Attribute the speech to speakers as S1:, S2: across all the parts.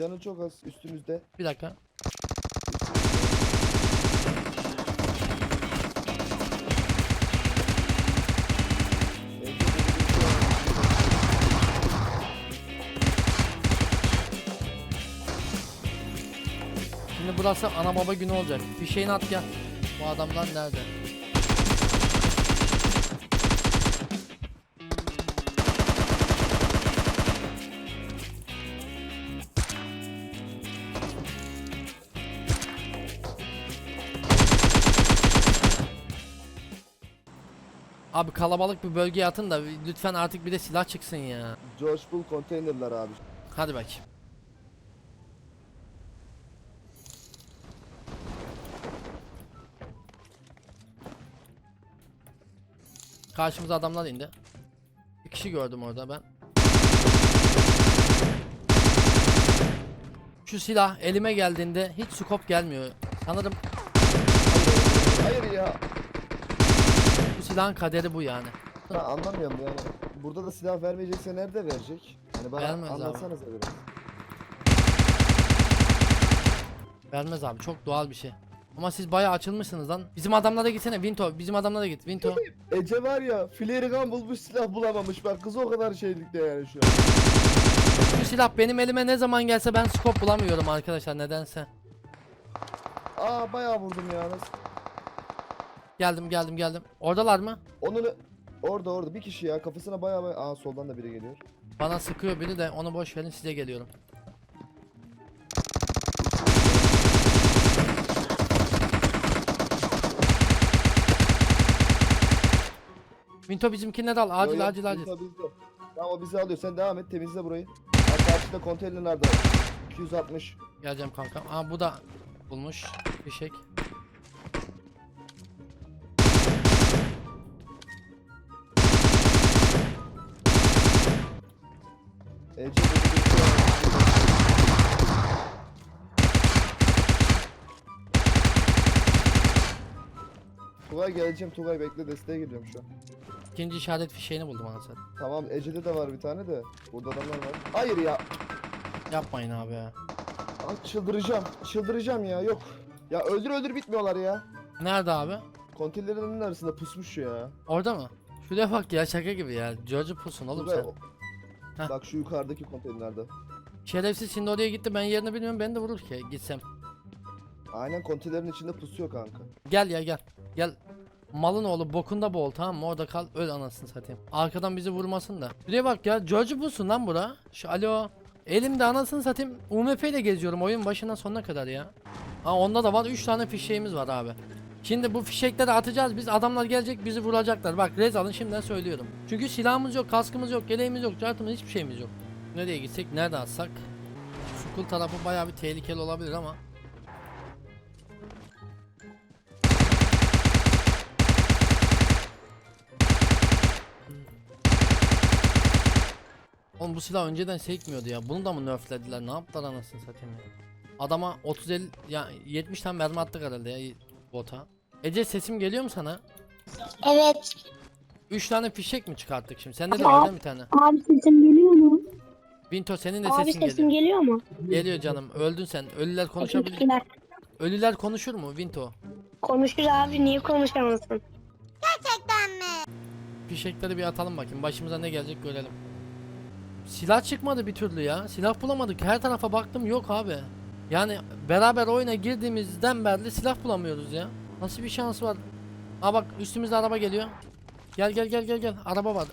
S1: Canı çok az üstümüzde.
S2: Bir dakika. Şimdi burası ana baba günü olacak. Bir şeyini at gel. Bu adamlar nerede? Abi kalabalık bir bölgeye atın da lütfen artık bir de silah çıksın ya.
S1: George Bull konteynerler abi.
S2: Hadi bakayım. Karşımıza adamlar indi. Bir kişi gördüm orada ben. Şu silah elime geldiğinde hiç scope gelmiyor. Sanırım
S1: hayır ya.
S2: Silahın kaderi bu yani.
S1: Ben anlamıyorum yani. Burada da silah vermeyecekse nerede verecek? Hani bana
S2: Vermez abi.
S1: anlatsanıza biraz.
S2: Vermez abi çok doğal bir şey. Ama siz bayağı açılmışsınız lan. Bizim adamlara gitsene Vinto. Bizim adamlara git Vinto.
S1: Ece var ya flare gun bulmuş silah bulamamış bak kız o kadar şeylikte yani şu an.
S2: Bu silah benim elime ne zaman gelse ben scope bulamıyorum arkadaşlar nedense.
S1: Aa bayağı vurdum ya nasıl?
S2: Geldim geldim geldim. Oradalar mı?
S1: Onun orada orada bir kişi ya kafasına bayağı bayağı Aa soldan da biri geliyor.
S2: Bana sıkıyor biri de onu boş verin size geliyorum. Vinto bizimkine dal acil
S1: Yo, yo,
S2: acil acil.
S1: bizde, bizde. Tamam o bizi alıyor sen devam et temizle burayı. Ha, karşıda konteynerlerde 260.
S2: Geleceğim kankam. Aa bu da bulmuş fişek.
S1: Ece. Tugay geleceğim Tugay bekle desteğe geliyorum şu an.
S2: İkinci işaret fişeğini buldum anasını.
S1: Tamam Ece'de de var bir tane de. Burada adamlar var. Hayır ya.
S2: Yapmayın abi ya.
S1: Aa, çıldıracağım. Çıldıracağım ya yok. Ya öldür öldür bitmiyorlar ya.
S2: Nerede abi?
S1: Konteynerlerin arasında pusmuş ya.
S2: Orada mı? Şuraya bak ya şaka gibi ya. George pusun oğlum
S1: Tugay,
S2: sen. Heh.
S1: Bak şu yukarıdaki konteynerde.
S2: Şerefsiz şimdi oraya gitti ben yerini bilmiyorum beni de vurur ki gitsem.
S1: Aynen konteynerin içinde pusuyor kanka.
S2: Gel ya gel. Gel. Malın oğlu bokunda bol tamam mı? Orada kal öl anasını satayım. Arkadan bizi vurmasın da. Buraya bak ya. George busun lan bura. Şu alo. Elimde anasını satayım. UMP ile geziyorum oyun başından sonuna kadar ya. Ha onda da var 3 tane fişeğimiz var abi. Şimdi bu fişekleri atacağız biz adamlar gelecek bizi vuracaklar. Bak rez alın şimdiden söylüyorum. Çünkü silahımız yok, kaskımız yok, yeleğimiz yok, cartımız hiçbir şeyimiz yok. Nereye gitsek, nerede atsak? Sukul tarafı bayağı bir tehlikeli olabilir ama. Oğlum bu silah önceden sekmiyordu ya. Bunu da mı nerflediler? Ne yaptılar anasını satayım ya. Adama 30 50 ya 70 tane mermi attık herhalde ya bota. Ece sesim geliyor mu sana?
S3: Evet.
S2: 3 tane fişek mi çıkarttık şimdi? Sende de
S3: Ama-
S2: var değil mi bir tane?
S3: Abi sesim geliyor mu?
S2: Vinto senin de
S3: Abi
S2: sesin
S3: sesim
S2: geliyor.
S3: geliyor mu?
S2: Geliyor canım. Öldün sen. Ölüler konuşabilir.
S3: Teşekkürler.
S2: Ölüler konuşur mu Vinto?
S3: Konuşur abi niye konuşamazsın?
S2: Fişekleri bir atalım bakayım. Başımıza ne gelecek görelim. Silah çıkmadı bir türlü ya. Silah bulamadık. Her tarafa baktım yok abi. Yani beraber oyuna girdiğimizden beri silah bulamıyoruz ya. Nasıl bir şans var? Aa bak üstümüzde araba geliyor. Gel gel gel gel gel. Araba var.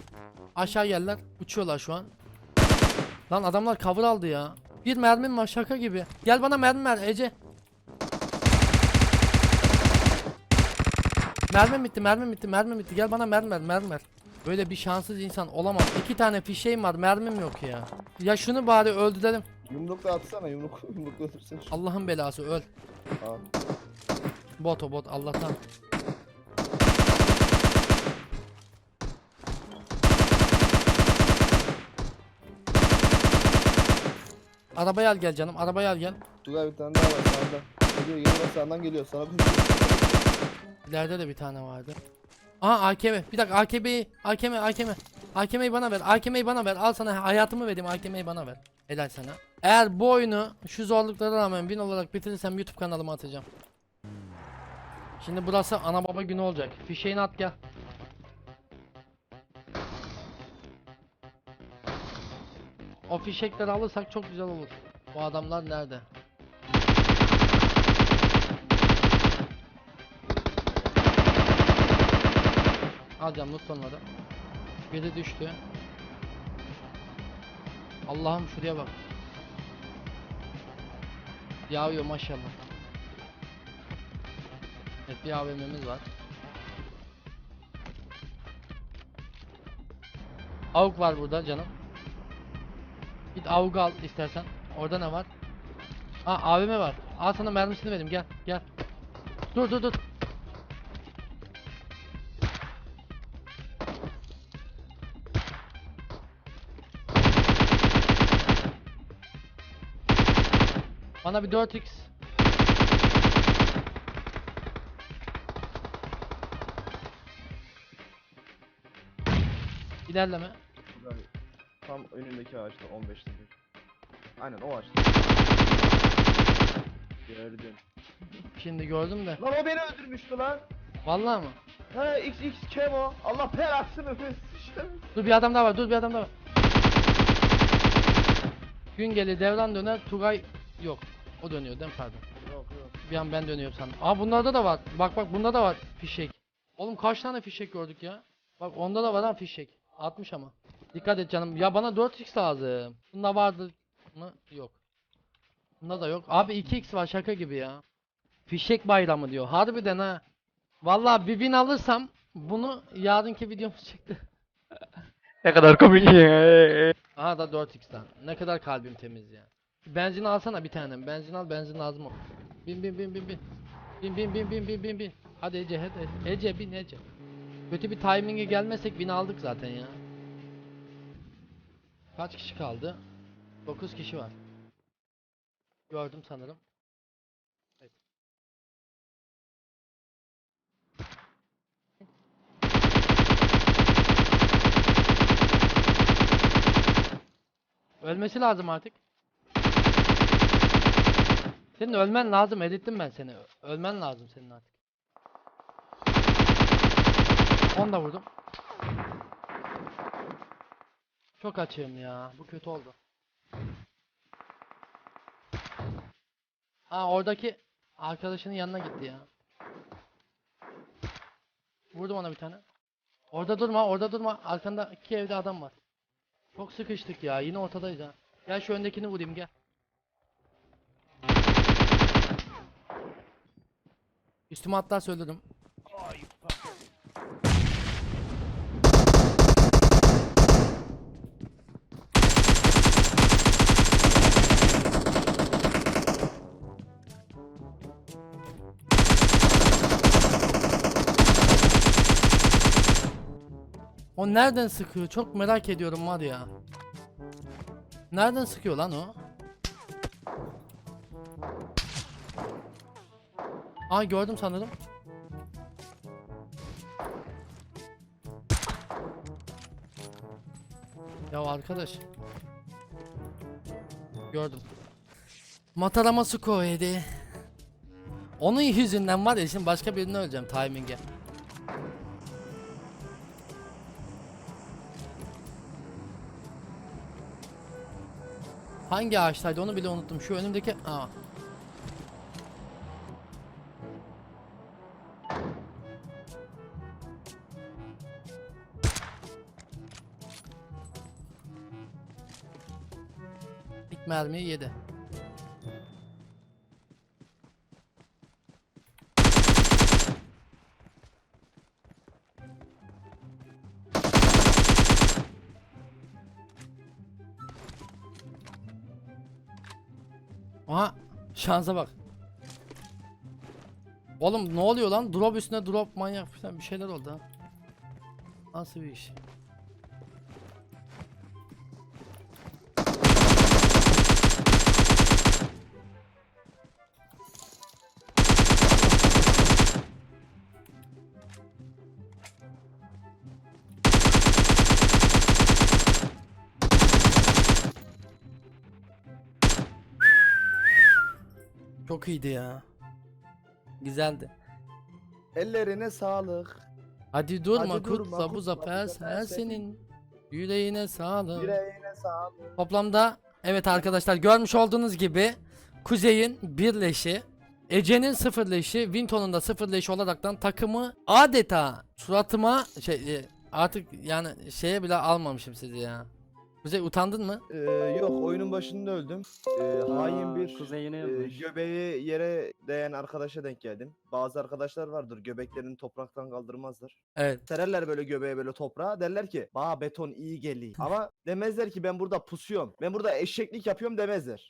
S2: Aşağı geldiler. Uçuyorlar şu an. Lan adamlar cover aldı ya. Bir mermim var şaka gibi. Gel bana mermi ver Ece. Mermim bitti, mermim bitti, mermim bitti. Gel bana mermi ver, mermi ver. Böyle bir şanssız insan olamaz. İki tane fişeğim var, mermim yok ya. Ya şunu bari öldürelim.
S1: Yumrukla atsana yumruk yumrukla şu-
S2: Allah'ın belası öl.
S1: Aa.
S2: Bot o bot Allah'tan. Arabaya al gel canım, arabaya al gel.
S1: Tugay bir tane daha var sağında. Geliyor geliyor sağdan geliyor sana koşuyor.
S2: İleride de bir tane vardı. Aha AKM. Bir dakika AKM'yi AKM AKM. AKM'yi bana ver. AKM'yi bana ver. Al sana hayatımı vereyim. AKM'yi bana ver. Helal sana. Eğer bu oyunu şu zorluklara rağmen bin olarak bitirirsem YouTube kanalıma atacağım. Şimdi burası ana baba günü olacak. Fişeğini at gel. O fişekleri alırsak çok güzel olur. Bu adamlar nerede? Alacağım loot onları. Biri düştü. Allah'ım şuraya bak. Yağıyor maşallah. Evet bir AVM'miz var. Avuk var burada canım. Git avuk al istersen. Orada ne var? Ha AVM var. Al sana mermisini vereyim gel gel. Dur dur dur. Bana bir 4x. İlerleme.
S1: Tam önündeki ağaçta 15'te bir. Aynen o ağaçta. Gördüm.
S2: Şimdi gördüm de.
S1: Lan o beni öldürmüştü lan.
S2: Vallahi mı?
S1: Ha XX Kemo. Allah belasını versin.
S2: Dur bir adam daha var. Dur bir adam daha var. Gün gelir devran döner. Tugay yok. O dönüyor değil mi pardon?
S1: Yok yok.
S2: Bir an ben dönüyorum sandım. Aa bunlarda da var. Bak bak bunda da var fişek. Oğlum kaç tane fişek gördük ya? Bak onda da var ha fişek. 60 ama. Dikkat et canım. Ya bana 4x lazım. Bunda vardı mı? Yok. Bunda da yok. Abi 2x var şaka gibi ya. Fişek bayramı diyor. Harbiden ha. Vallahi bir bin alırsam bunu yarınki videomuz çıktı.
S4: Ne kadar komik ya.
S2: Aha da 4x'ten. Ne kadar kalbim temiz ya. Benzin alsana bir tane. Benzin al, benzin lazım o. Bin bin bin bin bin. Bin bin bin bin bin bin bin. Hadi Ece hadi. Ece bin Ece. Kötü bir timing'e gelmesek bin aldık zaten ya. Kaç kişi kaldı? 9 kişi var. Gördüm sanırım. Ölmesi lazım artık. Senin ölmen lazım. Edittim ben seni. Ölmen lazım senin artık. Onu da vurdum. Çok açığım ya. Bu kötü oldu. Ha oradaki arkadaşının yanına gitti ya. Vurdum ona bir tane. Orada durma, orada durma. Arkanda iki evde adam var. Çok sıkıştık ya. Yine ortadayız ha. Gel şu öndekini vurayım gel. Üstüme atlar söyledim. O nereden sıkıyor? Çok merak ediyorum var ya. Nereden sıkıyor lan o? Aa gördüm sanırım. Ya arkadaş. Gördüm. Matarama Suko yedi. Onun yüzünden var ya şimdi başka birini öleceğim timing'e. Hangi ağaçtaydı onu bile unuttum. Şu önümdeki... Aa. Mermiyi yedi. Aha şansa bak. Oğlum ne oluyor lan? Drop üstüne drop manyak falan bir şeyler oldu ha. Nasıl bir iş? Çok iyiydi ya. Güzeldi.
S1: Ellerine sağlık.
S2: Hadi durma
S1: Hadi durma,
S2: kutla bu
S1: kutla,
S2: zafer
S1: bu zafer senin.
S2: senin. Yüreğine sağlık.
S1: Yüreğine sağlık.
S2: Toplamda evet arkadaşlar görmüş olduğunuz gibi Kuzey'in bir leşi, Ece'nin sıfır leşi, Winton'un da sıfır leşi olaraktan takımı adeta suratıma şey e, artık yani şeye bile almamışım sizi ya. Kuzey utandın mı?
S1: Ee, yok oyunun başında öldüm. Ee, hain bir
S5: Kuzeyine
S1: e,
S5: yazmış.
S1: göbeği yere değen arkadaşa denk geldim. Bazı arkadaşlar vardır göbeklerini topraktan kaldırmazlar.
S2: Evet.
S1: Sererler böyle göbeğe böyle toprağa derler ki bağ beton iyi geliyor. Ama demezler ki ben burada pusuyorum. Ben burada eşeklik yapıyorum demezler.